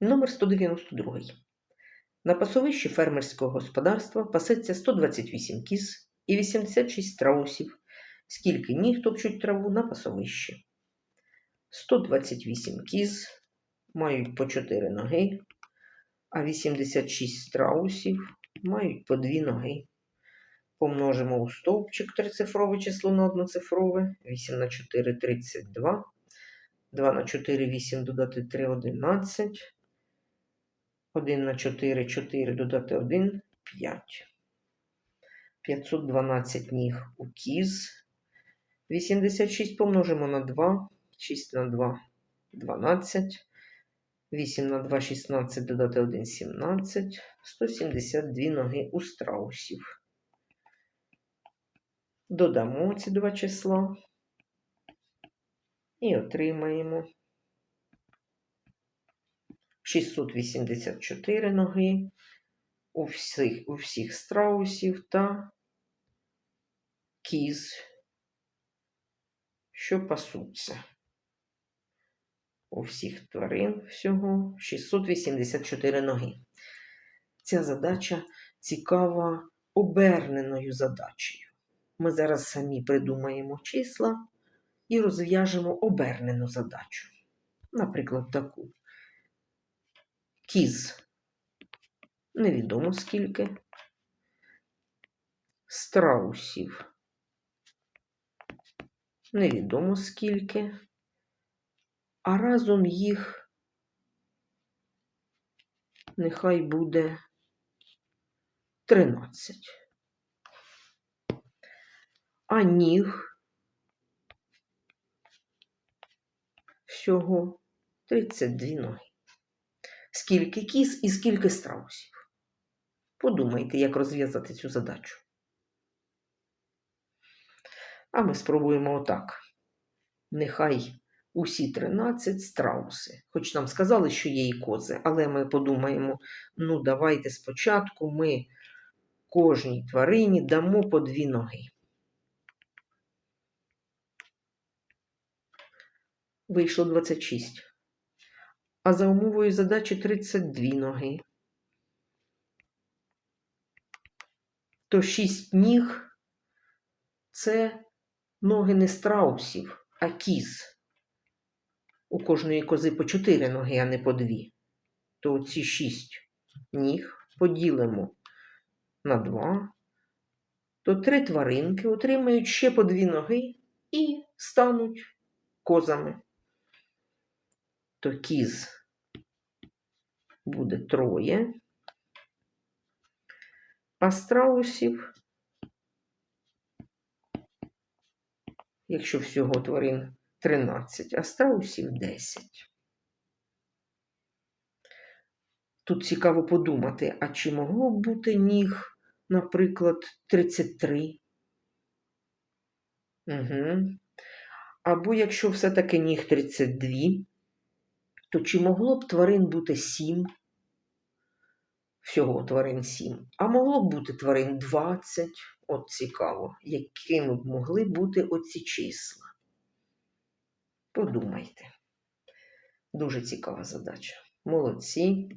Номер 192. На пасовищі фермерського господарства пасеться 128 кіз і 86 страусів. Скільки ніг топчуть траву на пасовищі? 128 кіз мають по 4 ноги, а 86 страусів мають по 2 ноги. Помножимо у стовпчик трицифрове число на одноцифрове. 8 на 4 – 32. 2 на 4 – 8 додати 3 – 11. 1 на 4 – 4 додати 1 – 5. 512 ніг у кіз. 86 помножимо на 2. 6 на 2 – 12. 8 на 2 – 16 додати 1 – 17. 172 ноги у страусів. Додамо ці два числа і отримаємо 684 ноги у всіх, у всіх страусів та кіз, що пасуться. У всіх тварин всього 684 ноги. Ця задача цікава оберненою задачею. Ми зараз самі придумаємо числа і розв'яжемо обернену задачу. Наприклад, таку. Кіз. Невідомо скільки. Страусів. Невідомо скільки. А разом їх нехай буде 13. А ніг всього 32 ноги. Скільки кіз і скільки страусів? Подумайте, як розв'язати цю задачу. А ми спробуємо отак. Нехай усі 13 страуси. Хоч нам сказали, що є і кози, але ми подумаємо: ну, давайте спочатку ми кожній тварині дамо по дві ноги. Вийшло 26. А за умовою задачі 32 ноги. То 6 ніг це ноги не страусів, а кіз. У кожної кози по 4 ноги, а не по 2. То ці 6 ніг поділимо на 2. То три тваринки отримають ще по 2 ноги і стануть козами то кіз буде троє, а страусів, якщо всього тварин 13, а страусів 10. Тут цікаво подумати, а чи могло б бути ніг, наприклад, 33? Угу. Або якщо все-таки ніг 32, то чи могло б тварин бути сім? Всього тварин сім. А могло б бути тварин 20. От цікаво, якими б могли бути оці числа. Подумайте. Дуже цікава задача. Молодці.